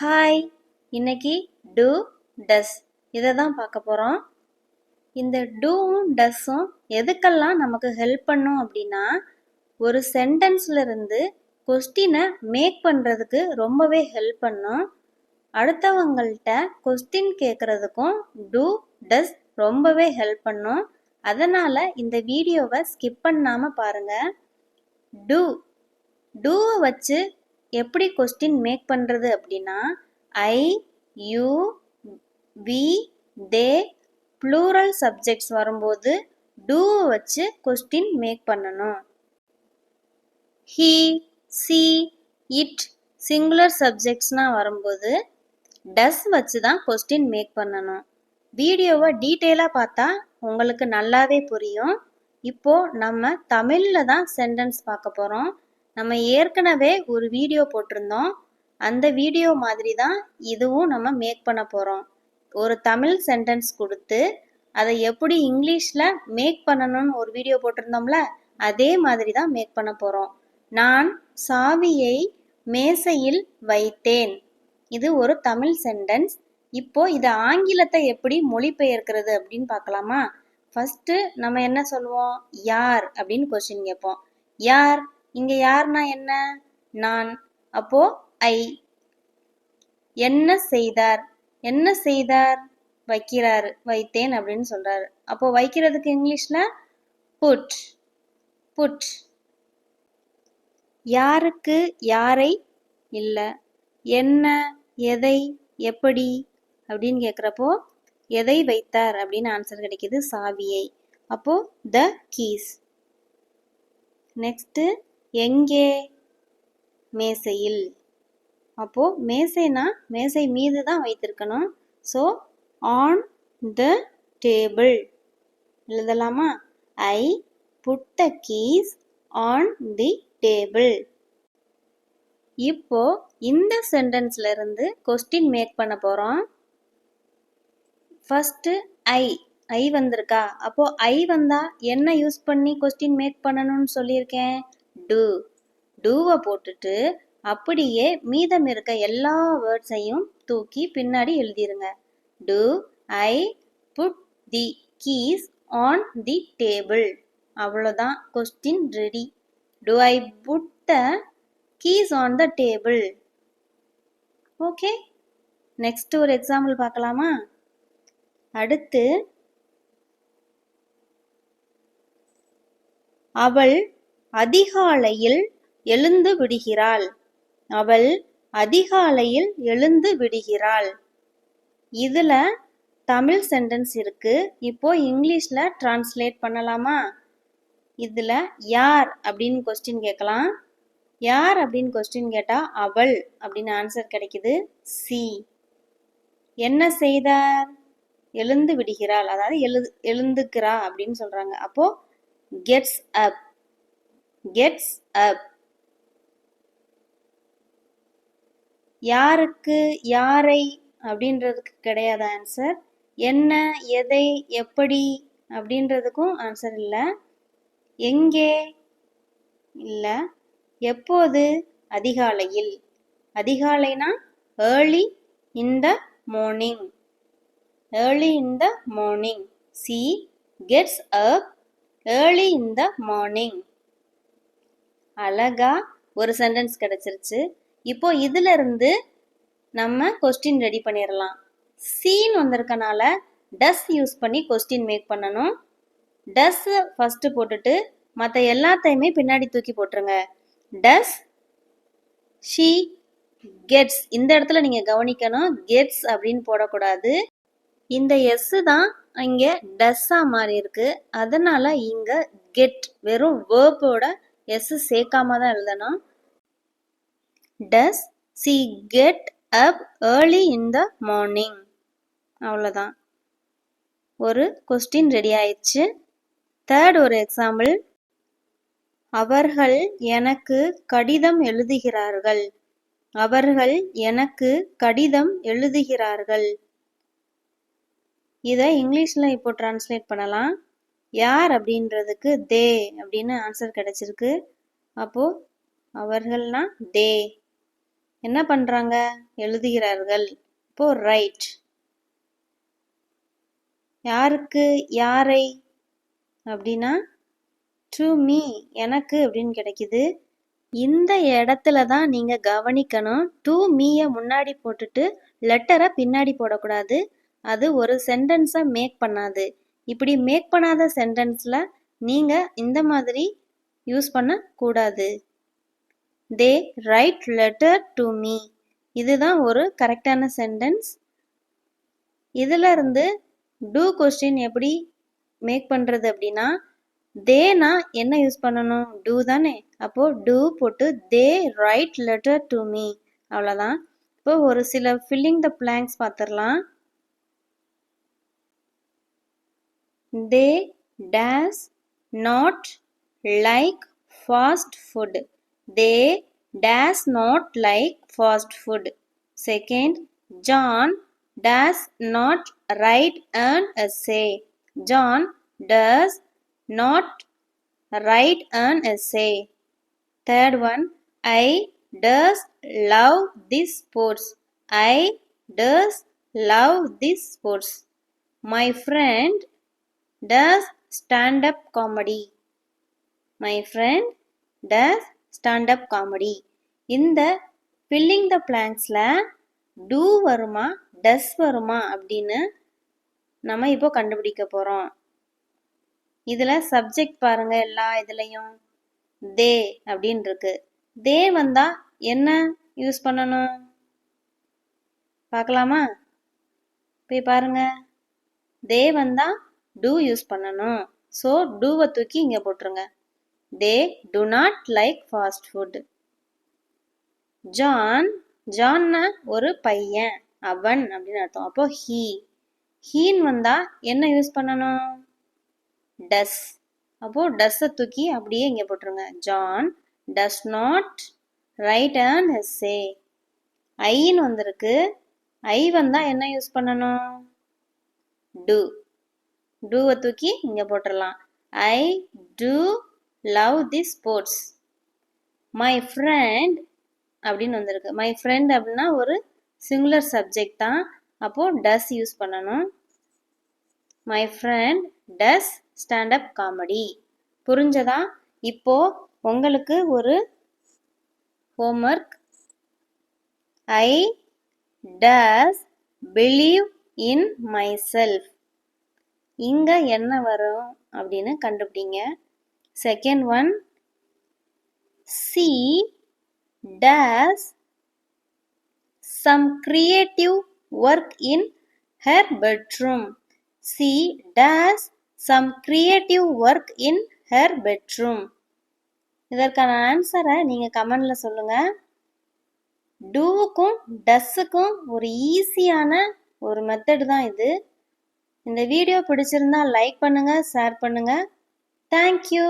Hi இன்னைக்கு two டஸ் இதை தான் பார்க்க போகிறோம் இந்த டூவும் டஸ்ஸும் எதுக்கெல்லாம் நமக்கு ஹெல்ப் பண்ணும் அப்படின்னா ஒரு சென்டென்ஸ்லேருந்து கொஸ்டினை மேக் பண்ணுறதுக்கு ரொம்பவே ஹெல்ப் பண்ணும். அடுத்தவங்கள்ட்ட கொஸ்டின் கேட்குறதுக்கும் டூ டஸ் ரொம்பவே ஹெல்ப் பண்ணும். அதனால் இந்த வீடியோவை ஸ்கிப் பண்ணாமல் பாருங்கள் டூ டூவை வச்சு எப்படி கொஸ்டின் மேக் பண்ணுறது அப்படின்னா I you we they plural subjects வரும்போது டூவை வச்சு கொஸ்டின் மேக் பண்ணணும். ஹீ சி இட் சிங்குலர் சப்ஜெக்ட்ஸ்னால் வரும்போது டஸ் வச்சு தான் கொஸ்டின் மேக் பண்ணணும். வீடியோவை டீட்டெயிலாக பார்த்தா உங்களுக்கு நல்லாவே புரியும். இப்போ நம்ம தமிழில் தான் சென்டென்ஸ் பார்க்க போகிறோம் நம்ம ஏற்கனவே ஒரு வீடியோ போட்டிருந்தோம். அந்த வீடியோ மாதிரி தான் இதுவும் நம்ம மேக் பண்ண போகிறோம் ஒரு தமிழ் சென்டென்ஸ் கொடுத்து அதை எப்படி இங்கிலீஷில் மேக் பண்ணணும்னு ஒரு வீடியோ போட்டிருந்தோம்ல அதே மாதிரி தான் மேக் பண்ண போகிறோம் நான் சாவியை மேசையில் வைத்தேன். இது ஒரு தமிழ் சென்டென்ஸ் இப்போ இதை ஆங்கிலத்தை எப்படி மொழிபெயர்க்கிறது அப்படின்னு பார்க்கலாமா? ஃபர்ஸ்ட் நம்ம என்ன சொல்லுவோம்? யார் அப்படின்னு கொஸ்டின் கேட்போம். யார்? இங்க யார்னா என்ன? நான். அப்போ ஐ. என்ன செய்தார்? என்ன செய்தார்? வைக்கிறார். வைத்தேன் அப்படின்னு சொல்றாரு. அப்போ வைக்கிறதுக்கு இங்கிலீஷ்ல புட் புட் யாருக்கு? யாரை? இல்லை. என்ன? எதை? எப்படி? அப்படின்னு கேட்குறப்போ எதை வைத்தார்? அப்படின்னு ஆன்சர் கிடைக்குது சாவியை. அப்போ த கீஸ் நெக்ஸ்ட்டு எங்கே? மேசையில். அப்போது மேசைனா மேசை மீது தான் வைத்திருக்கணும். ஸோ ஆன் த டேபிள் எழுதலாமா? I put the keys on the table இப்போ இந்த சென்டென்ஸ்ல இருந்து கொஸ்டின் மேக் பண்ண போகிறோம் ஃபஸ்ட்டு ஐ ஐ வந்திருக்கா? அப்போது ஐ வந்தால் என்ன யூஸ் பண்ணி கொஸ்டின் மேக் பண்ணணும்னு சொல்லியிருக்கேன். டு. டூவை போட்டுட்டு அப்படியே மீதம் இருக்க எல்லா வேர்ட்ஸையும் தூக்கி பின்னாடி எழுதிருங்க. Do I put the keys on the table. அவ்வளோதான். Question ready. Do I put the keys on the table. Okay. Next ஒரு எக்ஸாம்பிள் பார்க்கலாமா? அடுத்து அவள் அதிகாலையில் எழுந்து விடுகிறாள். அவள் அதிகாலையில் எழுந்து விடுகிறாள். இதுல தமிழ் சென்டென்ஸ் இருக்கு. இப்போ இங்கிலீஷ்ல டிரான்ஸ்லேட் பண்ணலாமா? இதுல யார் அப்படின்னு கொஸ்டின் கேட்கலாம். யார் அப்படின்னு கொஸ்டின் கேட்டா அவள் அப்படின்னு ஆன்சர் கிடைக்குது சி. என்ன செய்தார்? எழுந்து விடுகிறாள். அதாவது எழுது எழுந்துக்கிறா அப்படின்னு சொல்றாங்க. அப்போ கெட்ஸ் அப் கெட்ஸ் அப் யாருக்கு யாரை அப்படின்றதுக்கு கிடையாது ஆன்சர் என்ன எதை எப்படி அப்படின்றதுக்கும் ஆன்சர் இல்லை. எங்கே? இல்லை. எப்போது? அதிகாலையில். அதிகாலைனா early in the morning early in the morning she gets up early in the morning அழகா ஒரு சென்டென்ஸ் கிடைச்சிருச்சு. இப்போ இதுல இருந்து நம்ம கொஸ்டின் ரெடி பண்ணிடலாம். சீன் வந்திருக்கனால டஸ் யூஸ் பண்ணி கொஸ்டின் மேக் பண்ணணும். டஸ் ஃபர்ஸ்ட் போட்டுட்டு மற்ற எல்லாத்தையுமே பின்னாடி தூக்கி போட்டுருங்க. டஸ் ஷீ கெட்ஸ் இந்த இடத்துல நீங்கள் கவனிக்கணும். கெட்ஸ் அப்படின்னு போடக்கூடாது. இந்த எஸ் தான் இங்கே டஸ்ஸாக மாறி இருக்கு அதனால இங்கே கெட் வெறும் வேர்போட எஸ் சேர்க்காம தான் எழுதணும் does she get up early in the morning அவ்வளோதான் ஒரு கொஸ்டின் ரெடி ஆயிடுச்சு. தேர்ட் ஒரு எக்ஸாம்பிள் அவர்கள் எனக்கு கடிதம் எழுதுகிறார்கள். அவர்கள் எனக்கு கடிதம் எழுதுகிறார்கள். இதை இங்கிலீஷில் இப்போ டிரான்ஸ்லேட் பண்ணலாம். யார் அப்படின்றதுக்கு தே அப்படின்னு ஆன்சர் கிடைச்சிருக்கு. அப்போ அவர்கள்னா தே. என்ன பண்றாங்க? எழுதுகிறார்கள். இப்போ ரைட் யாருக்கு யாரை அப்படின்னா டு மீ எனக்கு அப்படின்னு கிடைக்குது. இந்த இடத்துல தான் நீங்க கவனிக்கணும். டு மீயை முன்னாடி போட்டுட்டு லெட்டரை பின்னாடி போடக்கூடாது. அது ஒரு சென்டென்ஸை மேக் பண்ணாது. இப்படி மேக் பண்ணாத சென்டென்ஸில் நீங்கள் இந்த மாதிரி யூஸ் பண்ணக்கூடாது. They write letter to me இதுதான் ஒரு கரெக்டான சென்டென்ஸ் இதிலிருந்து டூ கொஸ்டின் எப்படி மேக் பண்ணுறது அப்படின்னா தேனா என்ன யூஸ் பண்ணணும்? டூ தானே? அப்போது டூ போட்டு they write letter to me அவ்வளோதான் இப்போ ஒரு சில ஃபில்லிங் த பிளாங்க்ஸ் பார்த்துடலாம். They does not like fast food. They does not like fast food. Second, John does not write an essay. John does not write an essay. Third one, I does love this sports. I does love this sports. My friend does stand up comedy. My friend does stand up comedy. இந்த filling the blanksல do வருமா does வருமா அப்படின்னு நம்ம இப்போ கண்டுபிடிக்க போறோம். இதுல சப்ஜெக்ட் பாருங்க எல்லா இதுலயும். தே அப்படின்னு இருக்கு தே வந்தா என்ன யூஸ் பண்ணணும்? பார்க்கலாமா? போய் பாருங்க. தே வந்தா டூ யூஸ் பண்ணணும். ஸோ டூவை தூக்கி இங்கே போட்டுருங்க. They do not like fast food John ஜான்னா ஒரு பையன். அவன் அப்படின்னு அர்த்தம். அப்போ ஹீ ஹீன் வந்தா என்ன யூஸ் பண்ணணும்? டஸ் அப்போ டஸ்ஸை தூக்கி அப்படியே இங்கே போட்டுருங்க. John does not write and essay ஐன்னு வந்திருக்கு. ஐ வந்தா என்ன யூஸ் பண்ணணும்? டு டூவை தூக்கி இங்கே போட்டுடலாம் I do love the sports my friend அப்படின்னு வந்திருக்கு. மை ஃப்ரெண்ட் அப்படின்னா ஒரு சிங்குலர் சப்ஜெக்ட் தான். அப்போது டஸ் யூஸ் பண்ணணும். My friend does standup comedy புரிஞ்சதா? இப்போது உங்களுக்கு ஒரு homework I does believe in myself இங்கே என்ன வரும் அப்படின்னு கண்டுபிடிங்க. Second one she does some creative work in her bedroom she does some creative work in her bedroom இதற்கான ஆன்சரை நீங்கள் கமெண்டில் சொல்லுங்கள் டூவுக்கும் டஸ்ஸுக்கும் ஒரு ஈஸியான ஒரு மெத்தடு தான் இது. இந்த வீடியோ பிடிச்சிருந்தா லைக் பண்ணுங்கள் ஷேர் பண்ணுங்கள் தேங்க்யூ